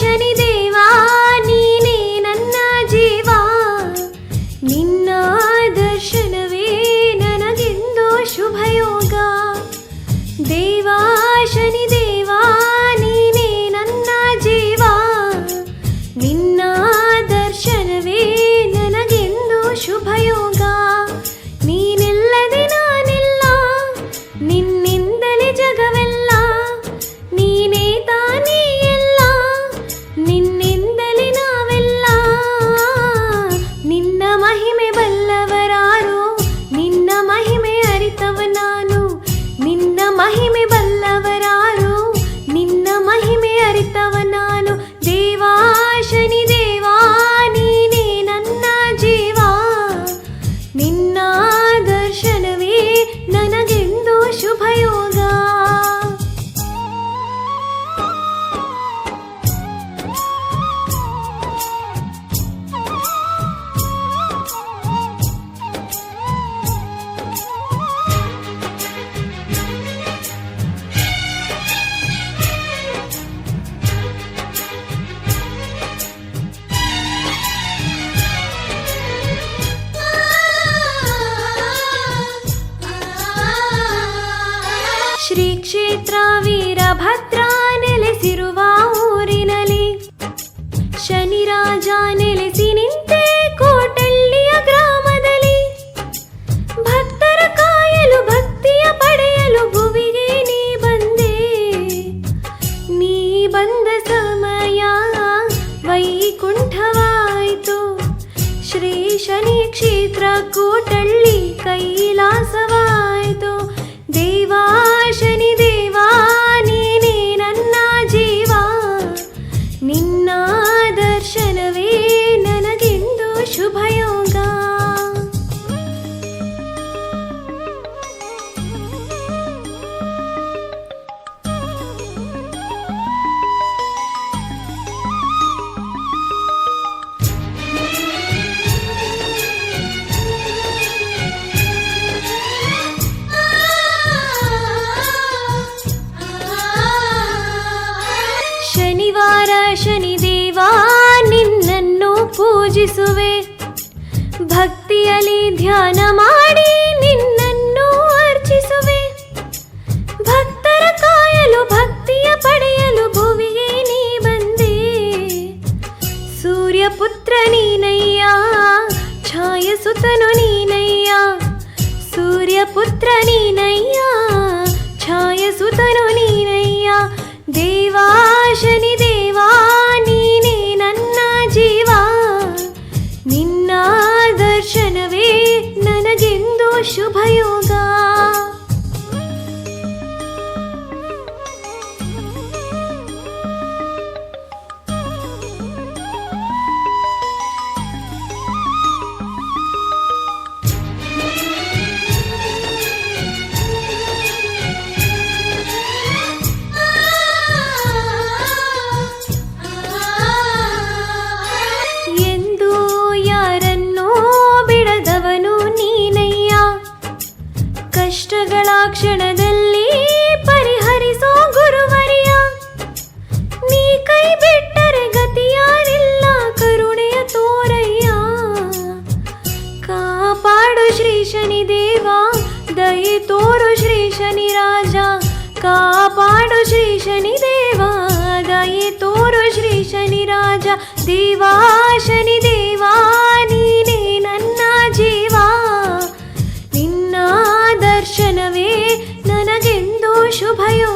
शनि ಕ್ಷೇತ್ರ ವೀರಭದ್ರ ನೆಲೆಸಿರುವ ಊರಿನಲ್ಲಿ ಶನಿರಾಜ ನೆಲೆಸಿ ನಿಂತೆ ಕೋಟಳ್ಳಿಯ ಗ್ರಾಮದಲ್ಲಿ ಭಕ್ತರ ಕಾಯಲು ಭಕ್ತಿಯ ಪಡೆಯಲು ಭುವಿಗೆ ನೀ ಬಂದೆ ನೀ ಬಂದ ಸಮಯ ವೈಕುಂಠವಾಯಿತು ಶ್ರೀ ಶನಿ ಕ್ಷೇತ್ರ ಕೋಟಳ್ಳಿ ಕೈಲಾಸವಾಯಿತು ಪೂಜಿಸುವೆ ಭಕ್ತಿಯಲ್ಲಿ ಧ್ಯಾನ ಮಾಡಿ ನಿನ್ನನ್ನು ಅರ್ಚಿಸುವೆ ಭಕ್ತರ ಕಾಯಲು ಭಕ್ತಿಯ ಪಡೆಯಲು ಭುವಿಗೆ ನೀ ಬಂದೆ ಸೂರ್ಯಪುತ್ರ ನೀನಯ್ಯ ಛಾಯಸುತನು ನೀನಯ್ಯ ಸೂರ್ಯಪುತ್ರ ನೀನಯ್ಯ ಛಾಯಸುತನು 小朋友 ಕಷ್ಟಗಳ ಕ್ಷಣದಲ್ಲಿ ಪರಿಹರಿಸೋ ಗುರುವರಿಯ. ನೀ ಕೈ ಬಿಟ್ಟರೆ ಗತಿಯಾರಿಲ್ಲ ಕರುಣೆಯ ತೋರಯ್ಯ. ಕಾಪಾಡು ಶ್ರೀ ಶನಿ ದೇವ ದಯಿ ತೋರು ಶ್ರೀ ಶನಿ ರಾಜ ಕಾಪಾಡು ಶ್ರೀ ಶನಿ ದೇವ ದಯಿ ತೋರು ಶ್ರೀ ಶನಿ ರಾಜ ದೇವಾ ಶನಿ ದೇವಾ ನೀ ನನಗೆಂದೋ ಶುಭಯೋ